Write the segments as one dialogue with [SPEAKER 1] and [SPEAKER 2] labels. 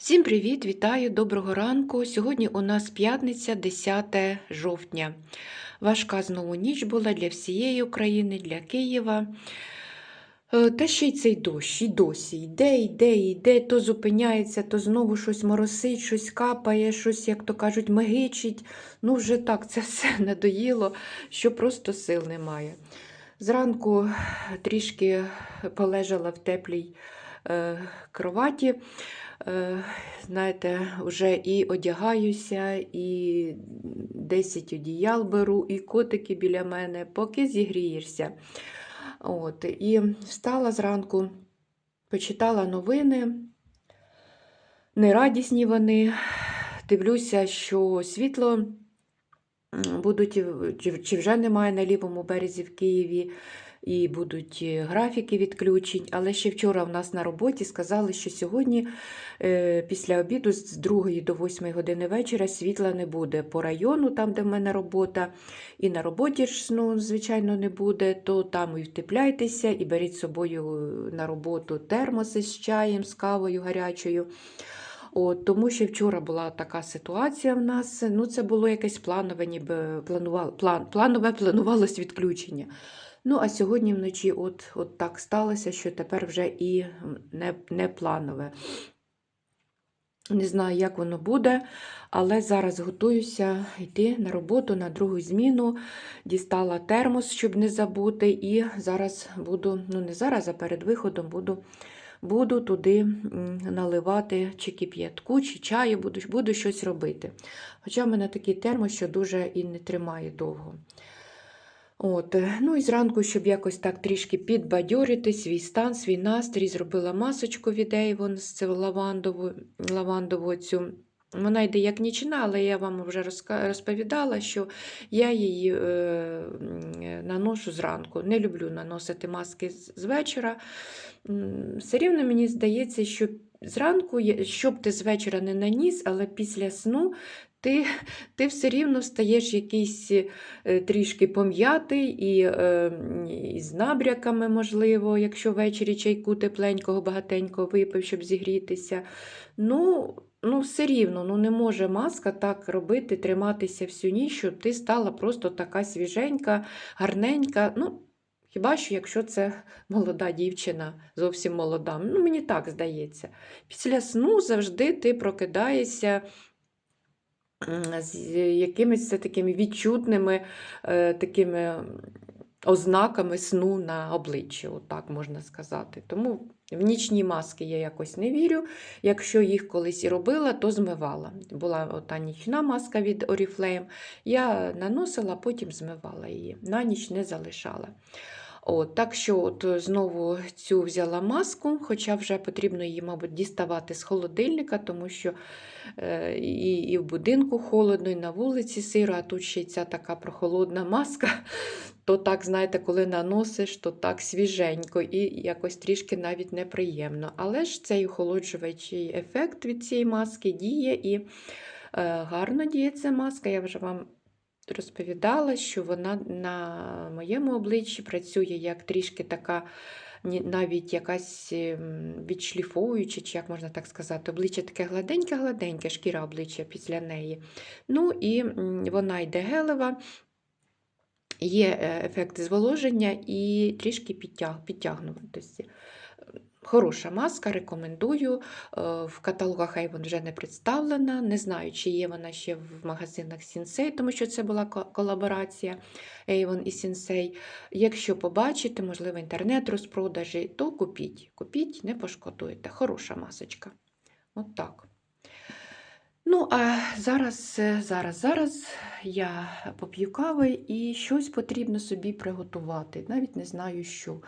[SPEAKER 1] Всім привіт, вітаю, доброго ранку. Сьогодні у нас п'ятниця, 10 жовтня. Важка знову ніч була для всієї України, для Києва. Е, Та ще й цей дощ, і досі йде, йде, йде, то зупиняється, то знову щось моросить, щось капає, щось, як то кажуть, мигичить. Ну, вже так, це все надоїло, що просто сил немає. Зранку трішки полежала в теплій е, кроваті. Е, знаєте, вже і одягаюся, і 10 одіял беру, і котики біля мене, поки зігрієшся. От, І встала зранку, почитала новини, нерадісні вони. Дивлюся, що світло будуть, чи, чи вже немає на лівому березі в Києві і будуть е, графіки відключень. Але ще вчора в нас на роботі сказали, що сьогодні е, після обіду з 2 до 8 години вечора світла не буде по району, там, де в мене робота, і на роботі ж, ну, звичайно, не буде, то там і втепляйтеся, і беріть з собою на роботу термоси з чаєм, з кавою гарячою. От, тому що вчора була така ситуація в нас. Ну, це було якесь планове, ніби планувало, план, планове планувалось відключення. Ну, а сьогодні вночі от, от так сталося, що тепер вже і не, не планове. Не знаю, як воно буде, але зараз готуюся йти на роботу на другу зміну. Дістала термос, щоб не забути, і зараз буду, ну не зараз, а перед виходом буду, буду туди наливати чи кип'ятку, чи чаю, буду, буду щось робити. Хоча в мене такий термос, що дуже і не тримає довго. От, е, ну і зранку, щоб якось так трішки підбадьорити свій стан, свій настрій, зробила масочку від Avon з лавандову, лавандову цю. Вона йде як нічна, але я вам вже розповідала, що я її е, наношу зранку. Не люблю наносити маски з вечора. Все рівно мені здається, що зранку, щоб ти з вечора не наніс, але після сну ти, ти все рівно стаєш якийсь е, трішки пом'ятий і, е, і з набряками, можливо, якщо ввечері чайку тепленького, багатенького випив, щоб зігрітися. Ну, ну, все рівно, ну не може маска так робити, триматися всю ніч, щоб ти стала просто така свіженька, гарненька. Ну, хіба що, якщо це молода дівчина, зовсім молода. Ну, мені так здається. Після сну завжди ти прокидаєшся з якимись все такими відчутними е, такими ознаками сну на обличчі, отак можна сказати. Тому в нічні маски я якось не вірю. Якщо їх колись і робила, то змивала. Була ота нічна маска від Oriflame. Я наносила, потім змивала її. На ніч не залишала. От, так що от знову цю взяла маску, хоча вже потрібно її, мабуть, діставати з холодильника, тому що е, і, і в будинку холодно, і на вулиці сиро, а тут ще й ця така прохолодна маска. То так, знаєте, коли наносиш, то так свіженько і якось трішки навіть неприємно. Але ж цей охолоджуючий ефект від цієї маски діє і е, гарно діє ця маска. Я вже вам розповідала, що вона на моєму обличчі працює як трішки така, навіть якась ем, відшліфовуюча, чи як можна так сказати, обличчя таке гладеньке-гладеньке, шкіра обличчя після неї. Ну і вона йде гелева. Є е, ефект зволоження і трішки підтяг, підтягнутості. Хороша маска, рекомендую. Е, В каталогах Avon вже не представлена. Не знаю, чи є вона ще в магазинах Sensei, тому що це була колаборація Avon і Sensei. Якщо побачите, можливо, інтернет-розпродажі, то купіть. Купіть, не пошкодуєте. Хороша масочка. От так. Ну, а зараз, е, зараз, зараз я поп'ю кави і щось потрібно собі приготувати. Навіть не знаю, що.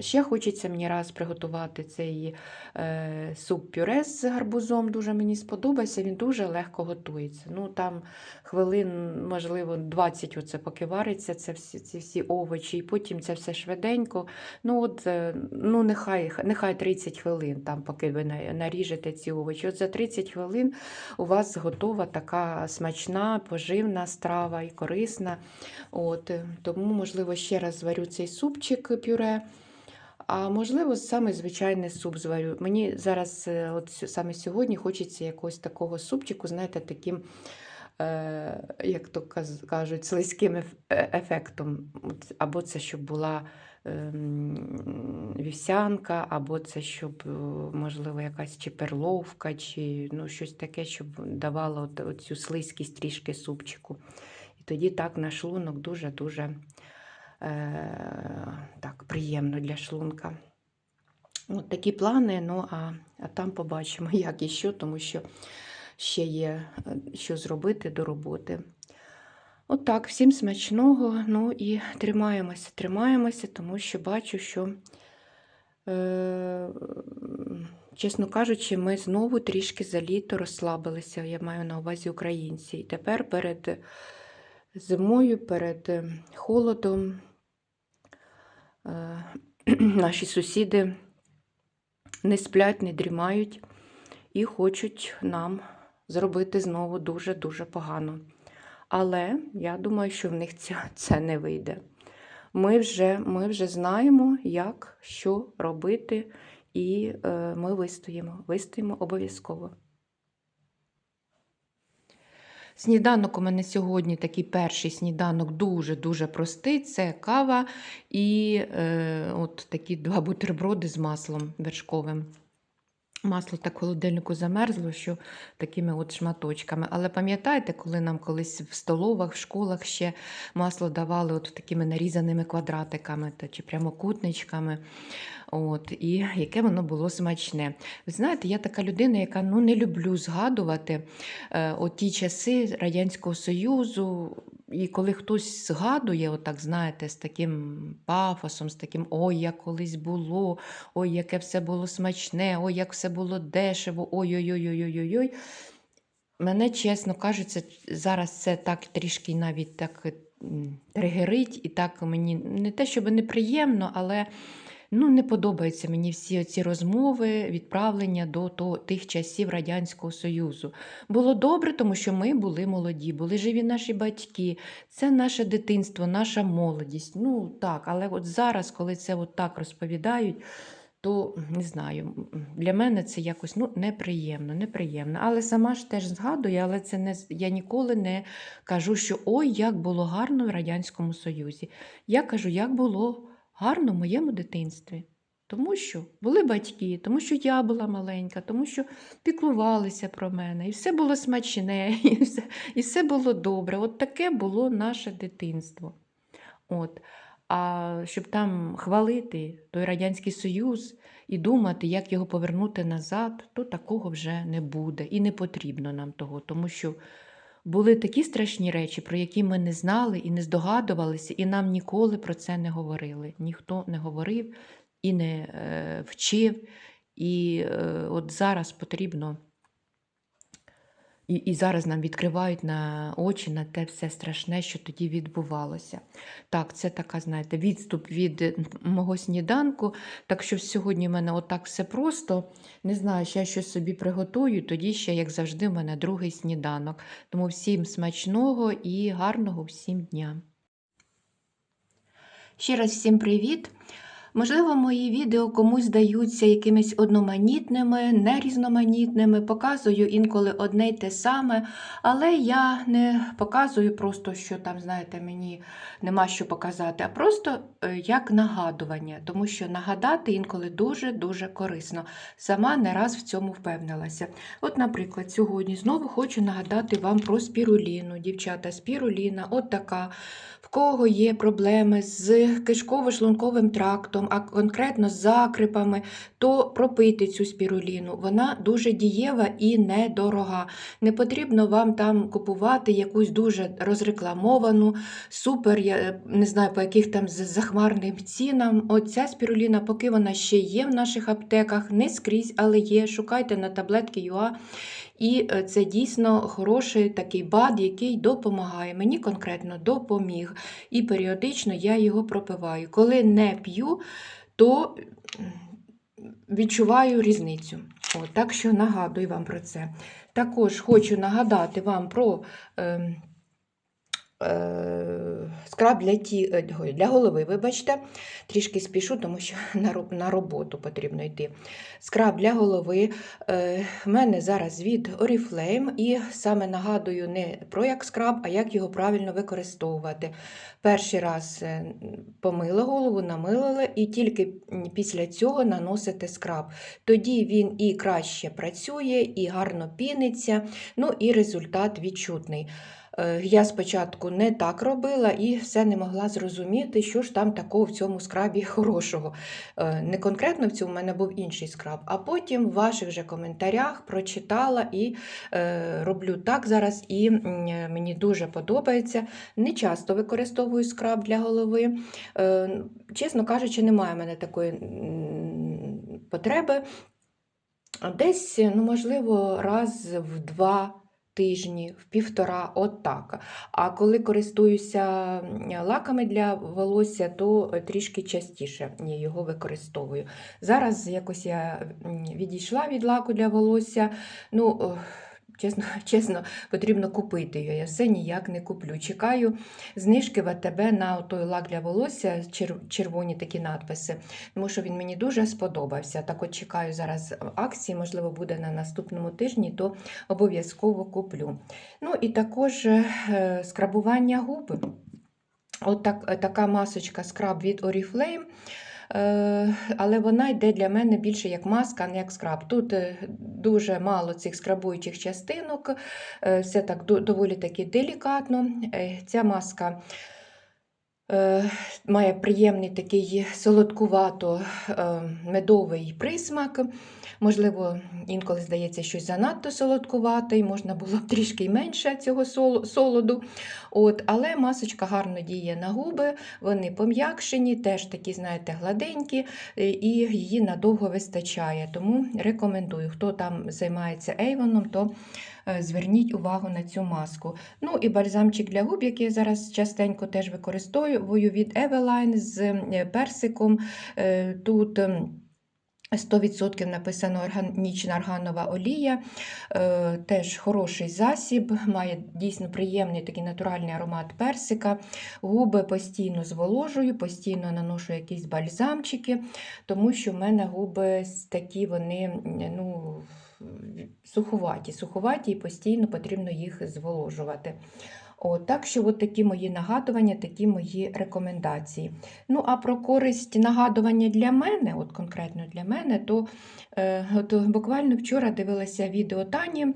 [SPEAKER 1] Ще хочеться мені раз приготувати цей е, суп-пюре з гарбузом. Дуже мені сподобався, він дуже легко готується. Ну, там хвилин, можливо, 20 оце поки вариться, це всі, ці всі овочі, і потім це все швиденько. Ну, от, е, ну нехай, нехай 30 хвилин, там, поки ви наріжете ці овочі. От за 30 хвилин у вас готова така смачна, поживна страва і корисна. От, е, тому, можливо, ще раз зварю цей супчик пюре. А можливо, саме звичайний суп зварю. Мені зараз, е, от саме сьогодні, хочеться якогось такого супчику, знаєте, таким, е, як то кажуть, слизьким е- ефектом. Або це щоб була ем, вівсянка, або це щоб, е, можливо, якась чи перловка, чи ну, щось таке, щоб давало от, оцю слизькість трішки супчику. І тоді так на шлунок дуже-дуже е, так, приємно для шлунка. От такі плани, ну а, а там побачимо, як і що, тому що ще є е, що зробити до роботи. От так, всім смачного. Ну і тримаємося, тримаємося, тому що бачу, що, е, чесно кажучи, ми знову трішки за літо розслабилися. Я маю на увазі українці. І тепер перед зимою, перед е, холодом е, наші сусіди не сплять, не дрімають і хочуть нам зробити знову дуже-дуже погано. Але я думаю, що в них це, не вийде. Ми вже, ми вже знаємо, як що робити, і е, ми вистоїмо. Вистоїмо обов'язково. Сніданок у мене сьогодні такий перший сніданок дуже-дуже простий. Це кава і е, от такі два бутерброди з маслом вершковим. Масло так холодильнику замерзло, що такими от шматочками. Але пам'ятаєте, коли нам колись в столовах, в школах ще масло давали от такими нарізаними квадратиками та чи прямокутничками. От, і яке воно було смачне. Ви знаєте, я така людина, яка ну, не люблю згадувати е, от ті часи Радянського Союзу. І коли хтось згадує, отак, знаєте, з таким пафосом, з таким ой, як колись було, ой, яке все було смачне, ой, як все було дешево, ой-ой-ой-ой-ой-ой. Мене, чесно кажучи, зараз це так трішки навіть так тригерить, і так мені не те, щоб неприємно, але ну, не подобаються мені всі ці розмови, відправлення до тих часів Радянського Союзу. Було добре, тому що ми були молоді, були живі наші батьки, це наше дитинство, наша молодість. Ну так, але от зараз, коли це от так розповідають, то не знаю, для мене це якось ну, неприємно, неприємно. Але сама ж теж згадую, але це не я ніколи не кажу, що ой, як було гарно в Радянському Союзі. Я кажу, як було гарно в моєму дитинстві. Тому що були батьки, тому що я була маленька, тому що піклувалися про мене, і все було смачне, і все, і все було добре. От таке було наше дитинство. От. А щоб там хвалити той Радянський Союз і думати, як його повернути назад, то такого вже не буде. І не потрібно нам того, тому що були такі страшні речі, про які ми не знали і не здогадувалися, і нам ніколи про це не говорили. Ніхто не говорив і не е, вчив. І е, от зараз потрібно. І, і зараз нам відкривають на очі на те все страшне, що тоді відбувалося. Так, це така, знаєте, відступ від мого сніданку. Так що сьогодні в мене отак все просто. Не знаю, ще щось собі приготую, тоді ще, як завжди, в мене другий сніданок. Тому всім смачного і гарного всім дня. Ще раз всім привіт! Можливо, мої відео комусь здаються якимись одноманітними, нерізноманітними, показую інколи одне й те саме, але я не показую просто, що там, знаєте, мені нема що показати, а просто е, як нагадування, тому що нагадати інколи дуже-дуже корисно. Сама не раз в цьому впевнилася. От, наприклад, сьогодні знову хочу нагадати вам про спіруліну. Дівчата, спіруліна, от така. В кого є проблеми з кишково-шлунковим трактом, а конкретно з закрипами, то пропийте цю спіруліну. Вона дуже дієва і недорога. Не потрібно вам там купувати якусь дуже розрекламовану, супер, я не знаю по яких там з- захмарним цінам. Оця спіруліна, поки вона ще є в наших аптеках, не скрізь, але є. Шукайте на таблетки ЮА. І е, це дійсно хороший такий бад, який допомагає. Мені конкретно допоміг. І періодично я його пропиваю. Коли не п'ю, то відчуваю різницю. От, так що нагадую вам про це. Також хочу нагадати вам про. е, скраб для, ті, е, для голови, вибачте, трішки спішу, тому що на, роботу потрібно йти. Скраб для голови. Е, в мене зараз від Oriflame, і саме нагадую не про як скраб, а як його правильно використовувати. Перший раз е, помила голову, намилили, і тільки після цього наносите скраб. Тоді він і краще працює, і гарно піниться, ну і результат відчутний. Е, Я спочатку не так робила і все не могла зрозуміти, що ж там такого в цьому скрабі хорошого. Е, Не конкретно в цьому в мене був інший скраб, а потім в ваших же коментарях прочитала і е, роблю так зараз, і мені дуже подобається. Не часто використовую скраб для голови. Чесно кажучи, немає в мене такої потреби. Десь, ну, можливо, раз в два тижні, в півтора, от так. А коли користуюся лаками для волосся, то е, трішки частіше я його використовую. Зараз якось я відійшла від лаку для волосся. Ну, чесно, чесно, потрібно купити його. Я все ніяк не куплю. Чекаю знижки в АТБ на той лак для волосся, червоні такі надписи тому що він мені дуже сподобався. Так от чекаю зараз акції, можливо, буде на наступному тижні, то обов'язково куплю. Ну і також е, скрабування губ. От так, така масочка скраб від Oriflame. Е, Але вона йде для мене більше як маска, а не як скраб. Тут е, дуже мало цих скрабуючих частинок, е, все так доволі таки делікатно. Ця маска має приємний такий солодкувато медовий присмак. Можливо, інколи здається, щось занадто солодкувате, і можна було б трішки менше цього солоду. От, але масочка гарно діє на губи, вони пом'якшені, теж такі, знаєте, гладенькі, е, і її надовго вистачає. Тому рекомендую, хто там займається ейвоном, то е, зверніть увагу на цю маску. Ну і бальзамчик для губ, який я зараз частенько теж використовую від Eveline з е, персиком. Тут ем, 100% написано органічна органова олія, Е, теж хороший засіб, має дійсно приємний такий натуральний аромат персика. Губи постійно зволожую, постійно наношу якісь бальзамчики, тому що в мене губи такі вони ну, суховаті, суховаті і постійно потрібно їх зволожувати. От, так що от такі мої нагадування, такі мої рекомендації. Ну, а про користь нагадування для мене, от конкретно для мене, то е, от буквально вчора дивилася відео Тані.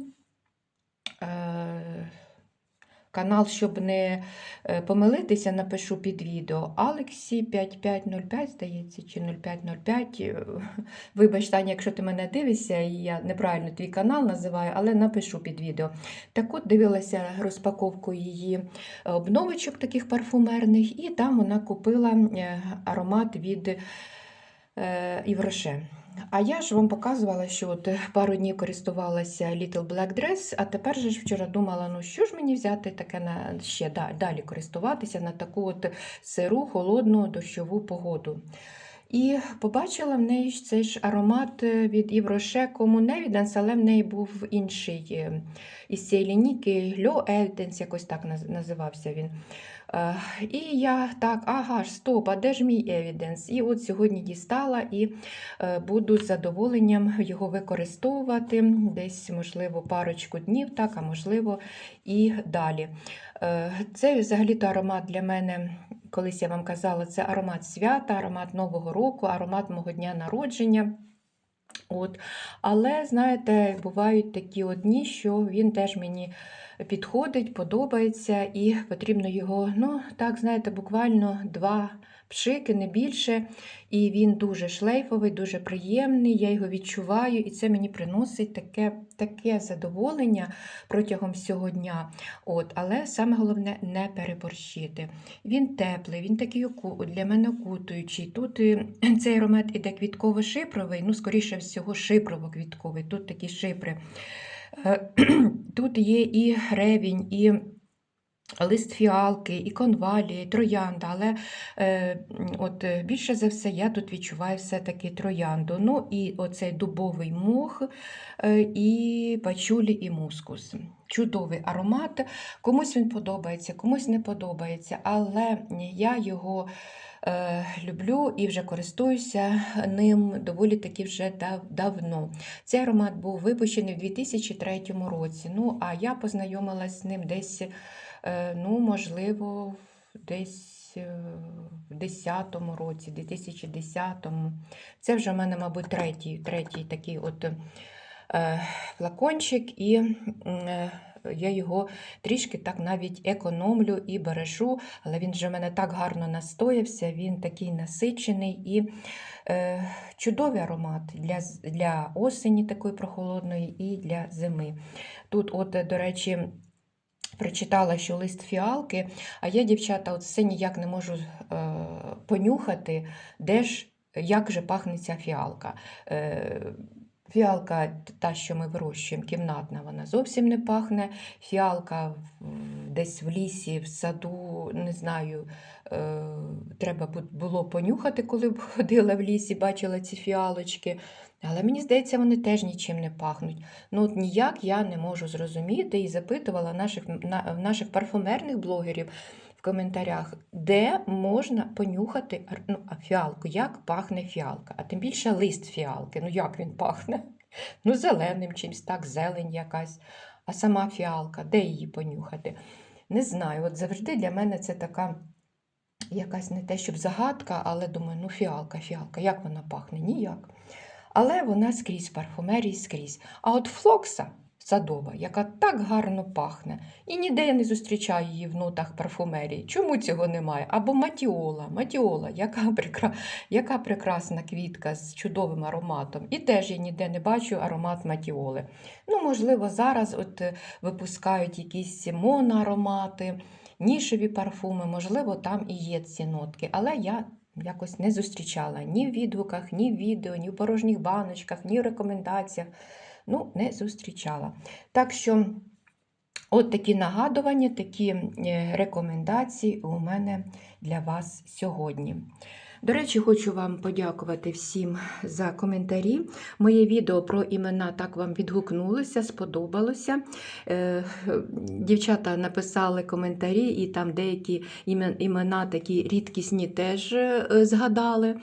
[SPEAKER 1] Е, Канал, щоб не е, помилитися, напишу під відео. Алексі 5505, здається, чи 0505. Е, Вибач, Таня, якщо ти мене дивишся, і я неправильно твій канал називаю, але напишу під відео. Так от дивилася розпаковку її обновочок таких парфумерних, і там вона купила е, аромат від е, Івроше. А я ж вам показувала, що от пару днів користувалася Little Black Dress, а тепер же ж вчора думала, ну що ж мені взяти таке на ще далі користуватися на таку от сиру, холодну дощову погоду. І побачила в неї цей ж аромат е, від Івроше Communevidence, але в неї був інший е, із цієї лінійки Льо Evidence, якось так називався він. Е, І я так, ага ж, стоп, а де ж мій Evidence? І от сьогодні дістала і буду з задоволенням його використовувати десь, можливо, парочку днів, так, а можливо, і далі. Це взагалі-то аромат для мене, колись я вам казала, це аромат свята, аромат Нового року, аромат мого дня народження. От. Але, знаєте, бувають такі одні, що він теж мені підходить, подобається, і потрібно його, ну, так, знаєте, буквально два пшики, не більше. І він дуже шлейфовий, дуже приємний, я його відчуваю, і це мені приносить таке, таке задоволення протягом всього дня. От, але саме головне не переборщити. Він теплий, він такий для мене окутуючий. Тут е, цей аромат іде квітково-шипровий, ну, скоріше всього, шипрово-квітковий. Тут такі шипри. Е, Тут є і ревінь, і лист фіалки, і конвалії, і троянда, але е, от, е, більше за все я тут відчуваю все-таки троянду. Ну і оцей дубовий мох, е, і пачулі, і мускус. чудовий аромат. Комусь він подобається, комусь не подобається, але я його люблю і вже користуюся ним доволі таки вже дав, давно. Цей аромат був випущений в 2003 році. Ну, а я познайомилась з ним десь, е, ну, можливо, десь е, в 10-му році, 2010-му. Це вже в мене, мабуть, третій, третій такий от е, флакончик, і е, я його трішки так навіть економлю і бережу, але він вже в мене так гарно настоявся, він такий насичений і е, чудовий аромат для, для осені такої прохолодної і для зими. Тут, от, до речі, прочитала, що лист фіалки, а я, дівчата, от все ніяк не можу е, понюхати, де ж, як же пахне ця фіалка. Е, Фіалка, та, що ми вирощуємо, кімнатна, вона зовсім не пахне. Фіалка десь в лісі, в саду, не знаю, е, треба було понюхати, коли б ходила в лісі, бачила ці фіалочки. Але мені здається, вони теж нічим не пахнуть. Ну, от ніяк я не можу зрозуміти і запитувала наших, на, наших парфумерних блогерів в коментарях, де можна понюхати ну, фіалку, як пахне фіалка, а тим більше лист фіалки. Ну як він пахне? Ну, зеленим чимсь, так, зелень якась. А сама фіалка, де її понюхати? Не знаю. От завжди для мене це така якась не те, щоб загадка, але думаю, ну фіалка, фіалка, як вона пахне? Ніяк. Але вона скрізь парфумерії, скрізь. А от флокса садова, яка так гарно пахне, і ніде я не зустрічаю її в нотах парфумерії. Чому цього немає? Або матіола, матіола, яка, прекра... яка прекрасна квітка з чудовим ароматом. І теж я ніде не бачу аромат матіоли. Ну, можливо, зараз от е, випускають якісь моноаромати, нішеві парфуми, можливо, там і є ці нотки, але я якось не зустрічала ні в відгуках, ні в відео, ні в порожніх баночках, ні в рекомендаціях. Ну, не зустрічала. Так що, от такі нагадування, такі е, рекомендації у мене для вас сьогодні. До речі, хочу вам подякувати всім за коментарі. Моє відео про імена так вам відгукнулося, сподобалося. Е, Дівчата написали коментарі, і там деякі імена такі рідкісні теж е, згадали.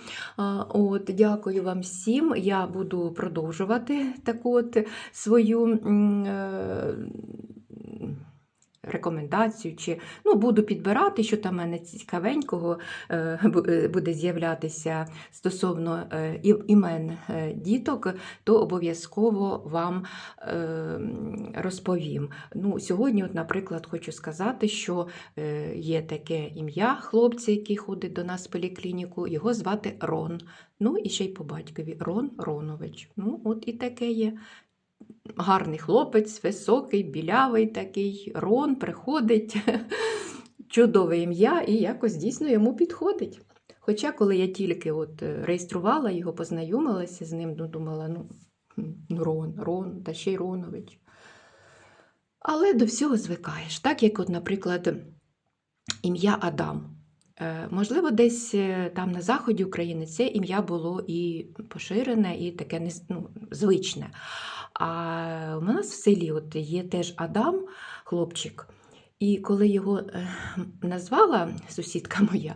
[SPEAKER 1] От, дякую вам всім. Я буду продовжувати таку от свою. Рекомендацію, чи ну, буду підбирати, що там мене цікавенького е, е, буде з'являтися стосовно е, імен діток, то обов'язково вам розповім. Ну, сьогодні, от, наприклад, хочу сказати, що є таке ім'я хлопця, який ходить до нас в поліклініку, його звати Рон. Ну і ще й по батькові Рон Ронович. Ну, от і таке є. Гарний хлопець, високий, білявий такий. Рон приходить. Чудове ім'я, і якось дійсно йому підходить. Хоча, коли я тільки от е, реєструвала його, познайомилася з ним, ну, думала, ну, ну, Рон, Рон, та ще й Ронович. Але до всього звикаєш. Так як, от, наприклад, ім'я Адам. Е, Можливо, десь е, там на заході України це ім'я було і поширене, і таке ну, звичне. А у нас в селі от є теж Адам, хлопчик. І коли його е, назвала сусідка моя,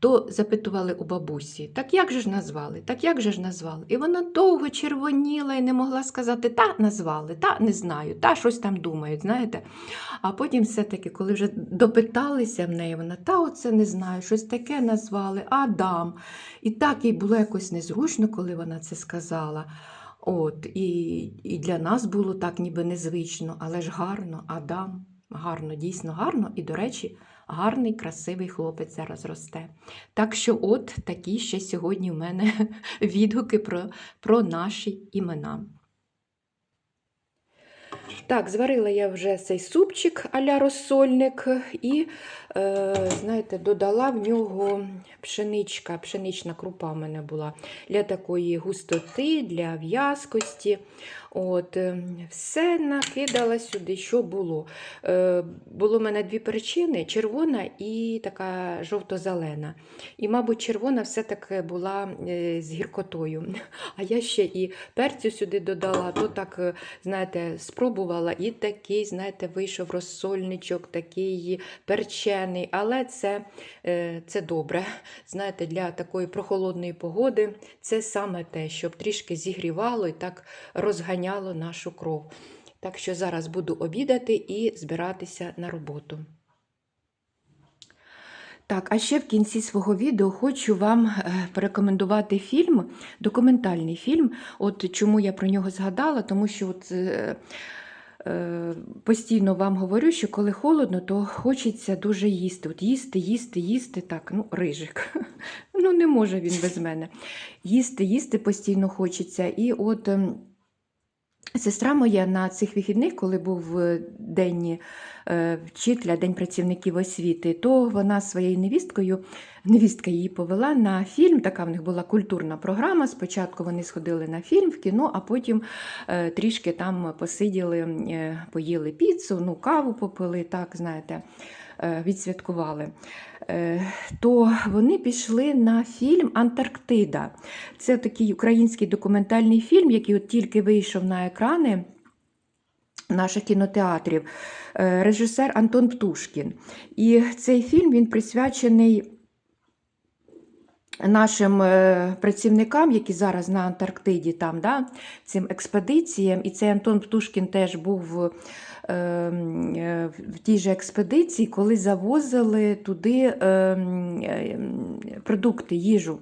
[SPEAKER 1] то запитували у бабусі, так як же ж назвали, так як же ж назвали? І вона довго червоніла і не могла сказати, та назвали, та не знаю, та щось там думають, знаєте. А потім все-таки, коли вже допиталися в неї, вона, та оце не знаю, щось таке назвали, Адам. І так їй було якось незручно, коли вона це сказала. От, і, і для нас було так ніби незвично, але ж гарно, Адам, гарно, дійсно гарно. І, до речі, гарний, красивий хлопець зараз росте. Так що, от такі ще сьогодні в мене відгуки про, про наші імена. Так, зварила я вже цей супчик а-ля розсольник і, е, знаєте, додала в нього пшеничка, пшенична крупа в мене була для такої густоти, для в'язкості. От, е, Все накидала сюди, що було. Е, Було в мене дві причини: червона і така жовто-зелена. І, мабуть, червона все-таки була е, з гіркотою. А я ще і перцю сюди додала, то так, е, знаєте, спробувала. і такий, знаєте, вийшов розсольничок, такий перчений, але це, е, це добре. Знаєте, для такої прохолодної погоди це саме те, щоб трішки зігрівало і так розганяло нашу кров. Так що зараз буду обідати і збиратися на роботу. Так, а ще в кінці свого відео хочу вам е, порекомендувати фільм, документальний фільм. От чому я про нього згадала, тому що от, е, е, постійно вам говорю, що коли холодно, то хочеться дуже їсти. От їсти, їсти, їсти, так, ну, рижик. Ну, не може він без мене. Їсти, їсти постійно хочеться. І от. Сестра моя на цих вихідних, коли був день е, вчителя, день працівників освіти, то вона своєю невісткою, невістка її повела на фільм. Така в них була культурна програма. Спочатку вони сходили на фільм в кіно, а потім е, трішки там посиділи, е, поїли піцу, ну, каву попили, так, знаєте, відсвяткували. Е, то вони пішли на фільм Антарктида. Це такий український документальний фільм, який от тільки вийшов на екрани наших кінотеатрів. Е, Режисер Антон Птушкін. І цей фільм він присвячений нашим е, працівникам, які зараз на Антарктиді, там, да, цим експедиціям. І цей Антон Птушкін теж був е, е, в тій же експедиції, коли завозили туди продукти, їжу.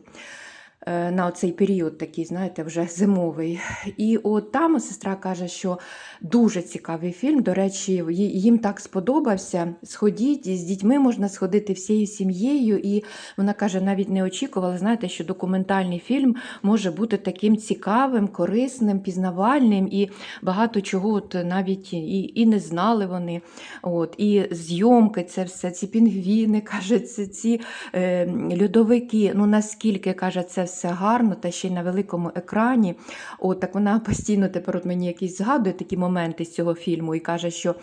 [SPEAKER 1] Е, На цей період такий, знаєте, вже зимовий. І от там сестра каже, що дуже цікавий фільм. До речі, їм так сподобався. Сходіть, з дітьми можна сходити всією сім'єю. І вона каже, навіть не очікувала, знаєте, що документальний фільм може бути таким цікавим, корисним, пізнавальним і багато чого от навіть і, і не знали вони. От, і зйомки, це все, ці пінгвіни, каже, це ці е, льодовики. Ну наскільки каже, це все гарно, та ще й на великому екрані. От так вона постійно тепер от мені якісь згадує такі моменти з цього фільму і каже, що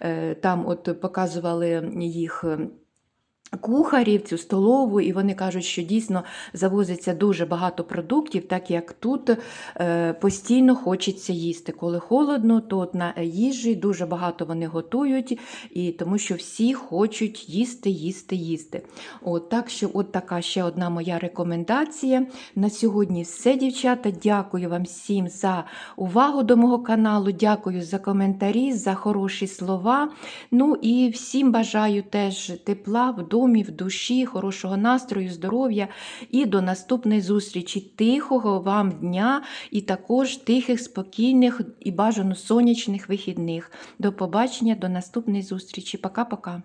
[SPEAKER 1] е, там от показували їх. Кухарів, цю столову, і вони кажуть, що дійсно завозиться дуже багато продуктів, так як тут е, постійно хочеться їсти. Коли холодно, то от на їжі дуже багато вони готують, і тому що всі хочуть їсти, їсти, їсти. От так що, от така ще одна моя рекомендація. На сьогодні все, дівчата. Дякую вам всім за увагу до мого каналу. Дякую за коментарі, за хороші слова. Ну і всім бажаю теж тепла в домі, душі, хорошого настрою, здоров'я і до наступної зустрічі. Тихого вам дня і також тихих, спокійних і бажано сонячних вихідних. До побачення, до наступної зустрічі. Пока-пока.